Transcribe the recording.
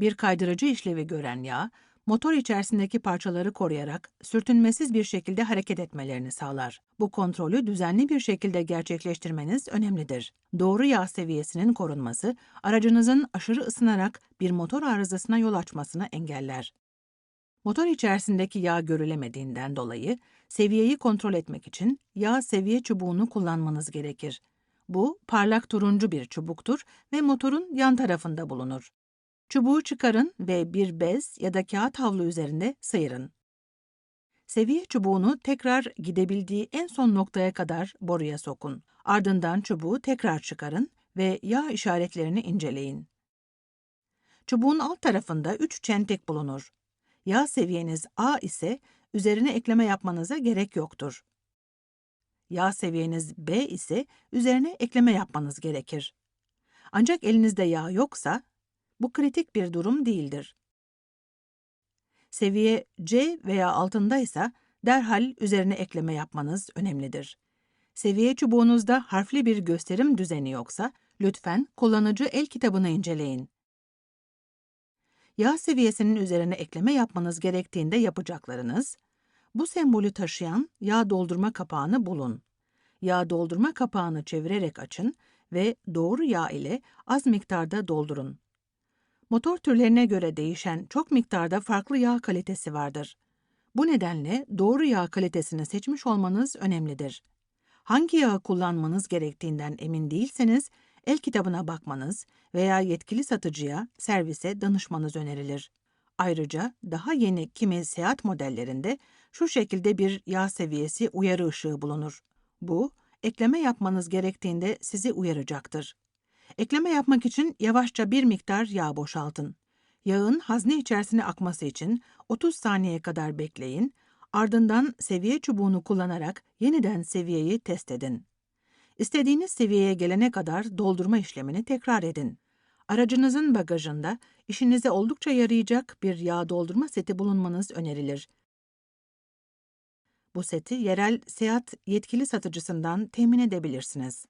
Bir kaydırıcı işlevi gören yağ, motor içerisindeki parçaları koruyarak sürtünmesiz bir şekilde hareket etmelerini sağlar. Bu kontrolü düzenli bir şekilde gerçekleştirmeniz önemlidir. Doğru yağ seviyesinin korunması, aracınızın aşırı ısınarak bir motor arızasına yol açmasını engeller. Motor içerisindeki yağ görülemediğinden dolayı seviyeyi kontrol etmek için yağ seviye çubuğunu kullanmanız gerekir. Bu parlak turuncu bir çubuktur ve motorun yan tarafında bulunur. Çubuğu çıkarın ve bir bez ya da kağıt havlu üzerinde sıyırın. Seviye çubuğunu tekrar gidebildiği en son noktaya kadar boruya sokun. Ardından çubuğu tekrar çıkarın ve yağ işaretlerini inceleyin. Çubuğun alt tarafında üç çentik bulunur. Yağ seviyeniz A ise üzerine ekleme yapmanıza gerek yoktur. Yağ seviyeniz B ise üzerine ekleme yapmanız gerekir. Ancak elinizde yağ yoksa bu kritik bir durum değildir. Seviye C veya altındaysa derhal üzerine ekleme yapmanız önemlidir. Seviye çubuğunuzda harfli bir gösterim düzeni yoksa lütfen kullanıcı el kitabını inceleyin. Yağ seviyesinin üzerine ekleme yapmanız gerektiğinde yapacaklarınız, bu sembolü taşıyan yağ doldurma kapağını bulun. Yağ doldurma kapağını çevirerek açın ve doğru yağ ile az miktarda doldurun. Motor türlerine göre değişen çok miktarda farklı yağ kalitesi vardır. Bu nedenle doğru yağ kalitesini seçmiş olmanız önemlidir. Hangi yağı kullanmanız gerektiğinden emin değilseniz, el kitabına bakmanız veya yetkili satıcıya, servise danışmanız önerilir. Ayrıca daha yeni kimi seyahat modellerinde şu şekilde bir yağ seviyesi uyarı ışığı bulunur. Bu, ekleme yapmanız gerektiğinde sizi uyaracaktır. Ekleme yapmak için yavaşça bir miktar yağ boşaltın. Yağın hazne içerisine akması için 30 saniye kadar bekleyin, ardından seviye çubuğunu kullanarak yeniden seviyeyi test edin. İstediğiniz seviyeye gelene kadar doldurma işlemini tekrar edin. Aracınızın bagajında işinize oldukça yarayacak bir yağ doldurma seti bulunmanız önerilir. Bu seti yerel seyahat yetkili satıcısından temin edebilirsiniz.